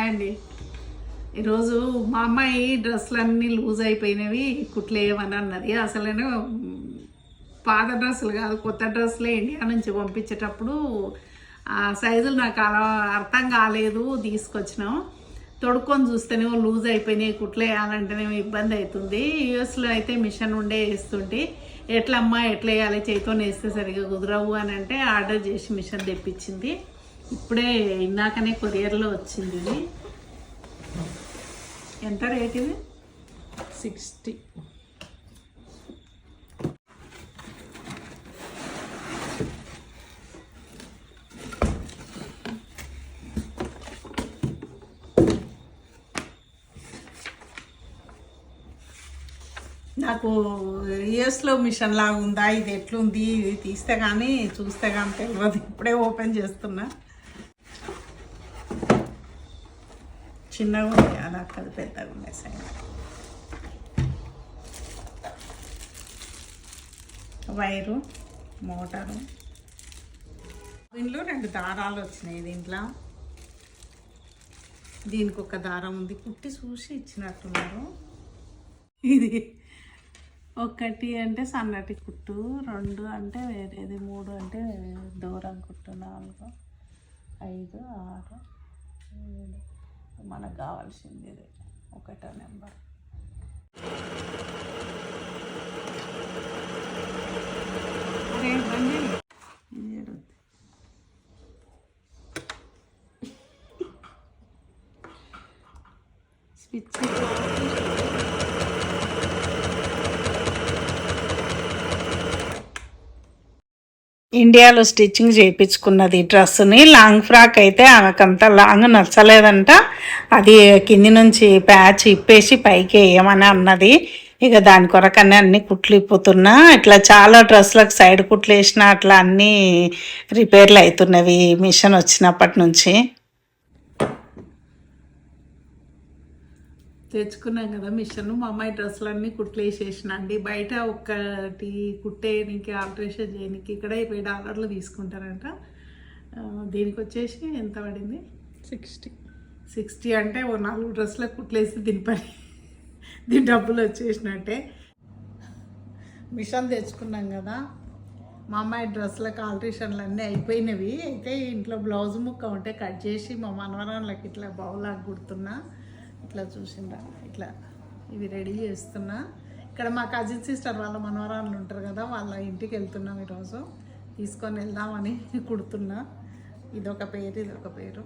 Hi అండి. ఈరోజు మా అమ్మాయి డ్రెస్సులన్నీ లూజ్ అయిపోయినవి కుట్లేయమని అన్నది. అసలు పాత డ్రెస్సులు కాదు కొత్త డ్రెస్సులే ఇండియా నుంచి పంపించేటప్పుడు ఆ సైజులు నాకు అలా అర్థం కాలేదు తీసుకొచ్చినాం. తొడుక్కొని చూస్తేనేమో లూజ్ అయిపోయినాయి కుట్లేయాలంటేనేమో ఇబ్బంది అవుతుంది. యూఎస్లో అయితే మిషన్ ఉండే వేస్తుంటే ఎట్లమ్మా ఎట్లా వేయాలి చేతితో వేస్తే సరిగా కుదరవు అని అంటే ఆర్డర్ చేసి మిషన్ తెప్పించింది. ఇప్పుడే ఇందాకనే కొరియర్లో వచ్చింది ఇది. ఎంత రేట్ ఇది? సిక్స్టీ. నాకు యుఎస్లో మిషన్ లాగా ఉందా? ఇది ఎట్లుంది? ఇది తీస్తే కానీ చూస్తే కానీ తెలియదు ఇప్పుడే ఓపెన్ చేస్తున్నా. చిన్నగా ఉంది అలా అక్కడ పెద్దగా ఉన్నాయి సైడ్. Wire motor. దీనిలో రెండు దారాలు వచ్చినాయి దీంట్లో. దీనికి ఒక దారం ఉంది. కుట్టి చూసి ఇచ్చినట్టున్నారు. ఇది ఒకటి అంటే సన్నటి కుట్టు రెండు అంటే వేరేది మూడు అంటే దూరం కుట్టు నాలుగు ఐదు ఆరు ఏడు మనకు కావాల్సింది ఇది ఒకటో నెంబర్. స్విచ్ ఇండియాలో స్టిచ్చింగ్ చేయించుకున్నది డ్రెస్సుని. లాంగ్ ఫ్రాక్ అయితే ఆమెకంత లాంగ్ నచ్చలేదంట. అది కింది నుంచి ప్యాచ్ ఇప్పేసి పైకి వేయమని అన్నది. ఇక దాని కొరకనే అన్ని కుట్లు ఇప్పుతున్నా. ఇట్లా చాలా డ్రెస్లకు సైడ్ కుట్లు వేసిన అట్లా అన్నీ రిపేర్లు అవుతున్నవి. మిషన్ వచ్చినప్పటి నుంచి. తెచ్చుకున్నాం కదా మిషన్. మా అమ్మాయి డ్రెస్సులన్నీ కుట్లు వేసేసిన అండి. బయట ఒక్కటి కుట్టేయడానికి ఆల్టరేషన్ చేయడానికి ఇక్కడ ఇరవై డాలర్లు తీసుకుంటారంట. దీనికి వచ్చేసి ఎంత పడింది? సిక్స్టీ. సిక్స్టీ అంటే ఓ నాలుగు డ్రెస్సులకు కుట్లేసి దీని పని దీని డబ్బులు వచ్చేసినట్టే. మిషన్ తెచ్చుకున్నాం కదా. మా అమ్మాయి డ్రెస్సులకు ఆల్టరేషన్లు అన్నీ అయిపోయినవి. అయితే ఇంట్లో బ్లౌజ్ ముక్క ఉంటే కట్ చేసి మా మనవరాళ్ళకి ఇట్లా బౌలాగా కుడుతున్నా. ఇట్లా చూసిండ్రా ఇట్లా. ఇవి రెడీ చేస్తున్నా. ఇక్కడ మా కజిన్ సిస్టర్ వాళ్ళ మనవరాళ్ళు ఉంటారు కదా వాళ్ళ ఇంటికి వెళ్తున్నాం ఈరోజు. తీసుకొని వెళ్దామని కుడుతున్నా. ఇదొక పేరు ఇదొక పేరు.